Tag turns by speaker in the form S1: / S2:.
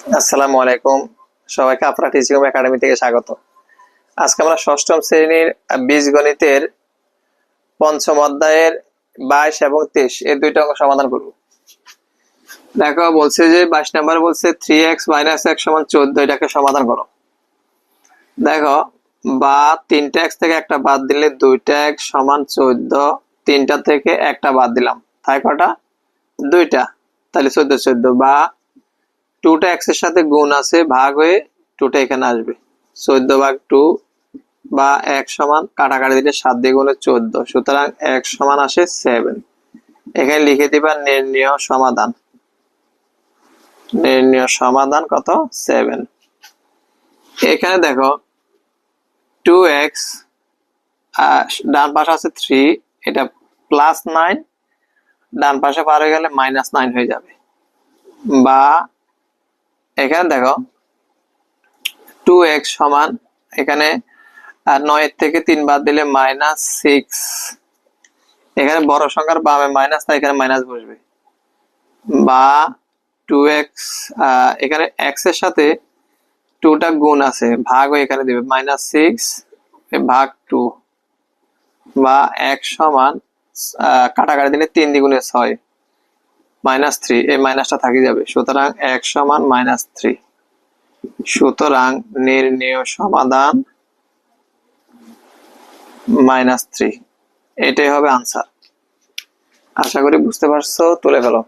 S1: আসসালামু আলাইকুম। সবাইকে আপনার টিচিং একাডেমি থেকে স্বাগত। আজকে আমরা ষষ্ঠম শ্রেণির বীজগণিতের পঞ্চম অধ্যায়ের বাইশ এবং তেইশ, এই দুইটা অঙ্ক সমাধান করব। দেখো, বলছে যে বাইশ নাম্বার বলছে থ্রি এক্স মাইনাস এক্স সমান চোদ্দ, এটাকে সমাধান করো। দেখো, বা তিনটা এক্স থেকে একটা বাদ দিলে দুইটা এক্স সমান চোদ্দ, তিনটা থেকে একটা বাদ দিলাম। তাই কটা? দুইটা। তাহলে চোদ্দ চোদ্দ। বা টুটা এক্সের সাথে গুণ আছে, ভাগ হয়ে টুটা এখানে আসবে। চোদ্দ ভাগ টু বা এক সমান কাটাকাটি দিলে সাত দিয়ে গুণে চোদ্দ। সুতরাং এক সমান আসে সেভেন এখানে লিখে দিবা নির্ণয় সমাধান। নির্ণয় সমাধান কত? সেভেন এখানে দেখো টু এক্স ডান পাশে আছে থ্রি এটা প্লাস নাইন ডান পাশে পার হয়ে গেলে মাইনাস নাইন হয়ে যাবে। বা এখানে দেখো টু এক্স সমান, এখানে নয়ের থেকে তিন বাদ দিলে মাইনাস সিক্স এখানে বড় সংখ্যার বামে মাইনাস তাই এখানে মাইনাস বসবে। বা টু এক্স এখানে এক্সের সাথে টুটা গুণ আছে ভাগ হয়ে এখানে দিবে মাইনাস সিক্স ভাগ টু বা এক সমান কাটাকাটি দিলে তিন দ্বিগুণে ছয়। মাইনাস থ্রি, এই মাইনাসটা থাকি যাবে। সুতরাং এক সমান মাইনাস থ্রি। সুতরাং নির্ণয় সমাধান মাইনাস থ্রি। এটাই হবে আনসার। আশা করি বুঝতে পারছ, তুলে ফেলো।